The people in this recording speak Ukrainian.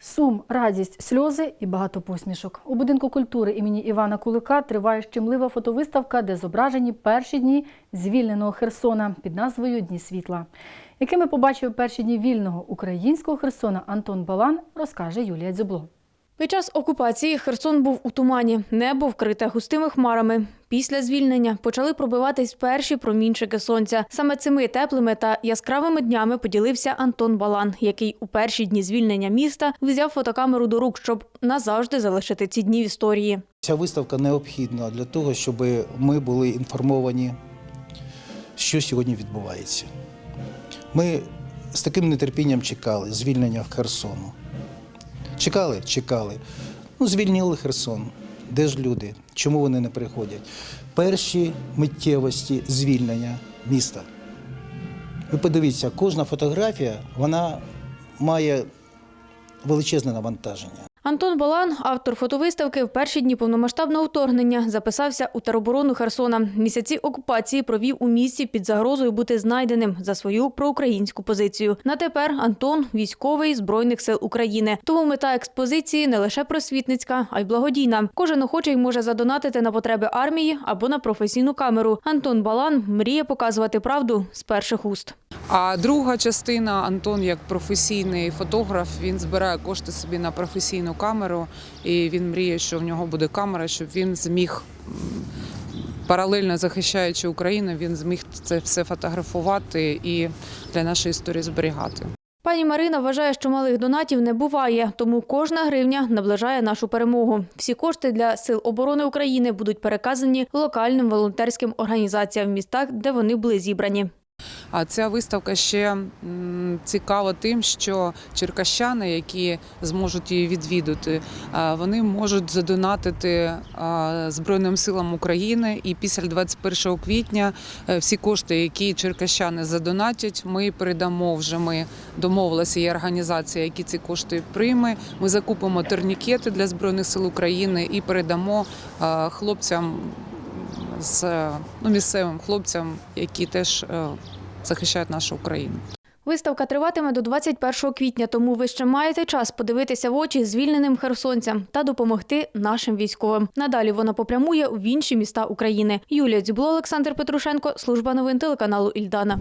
Сум, радість, сльози і багато посмішок. У будинку культури імені Івана Кулика триває щемлива фотовиставка, де зображені перші дні звільненого Херсона під назвою Дні світла. Якими побачив перші дні вільного українського Херсона Антон Балан, розкаже Юлія Дзюбло. Під час окупації Херсон був у тумані, небо вкрите густими хмарами. Після звільнення почали пробиватись перші промінчики сонця. Саме цими теплими та яскравими днями поділився Антон Балан, який у перші дні звільнення міста взяв фотокамеру до рук, щоб назавжди залишити ці дні в історії. Ця виставка необхідна для того, щоб ми були інформовані, що сьогодні відбувається. Ми з таким нетерпінням чекали звільнення Херсону. Чекали, чекали. Ну, звільнили Херсон. Де ж люди? Чому вони не приходять? Перші миттєвості звільнення міста. Ви подивіться, кожна фотографія вона має величезне навантаження. Антон Балан, автор фотовиставки, в перші дні повномасштабного вторгнення записався у тероборону Херсона. Місяці окупації провів у місті під загрозою бути знайденим за свою проукраїнську позицію. На тепер Антон військовий збройних сил України. Тому мета експозиції не лише просвітницька, а й благодійна. Кожен охочий може задонатити на потреби армії або на професійну камеру. Антон Балан мріє показувати правду з перших уст. А друга частина Антон, як професійний фотограф, він збирає кошти собі на професійну камеру, і він мріє, що в нього буде камера, щоб він зміг. Паралельно захищаючи Україну, він зміг це все фотографувати і для нашої історії зберігати. Пані Марина вважає, що малих донатів не буває, тому кожна гривня наближає нашу перемогу. Всі кошти для сил оборони України будуть переказані локальним волонтерським організаціям в містах, де вони були зібрані. А ця виставка ще цікава тим, що черкащани, які зможуть її відвідати, вони можуть задонатити Збройним силам України. І після 21 квітня е, всі кошти, які черкащани задонатять, ми передамо вже. Ми домовилися, є організація, які ці кошти прийме. Ми закупимо турнікети для збройних сил України і передамо хлопцям з ну, місцевим хлопцям, які теж е, захищають нашу Україну. Виставка триватиме до 21 квітня, тому ви ще маєте час подивитися в очі звільненим херсонцям та допомогти нашим військовим. Надалі вона попрямує в інші міста України. Юлія Дзюбло, Олександр Петрушенко, служба новин телеканалу Ільдана.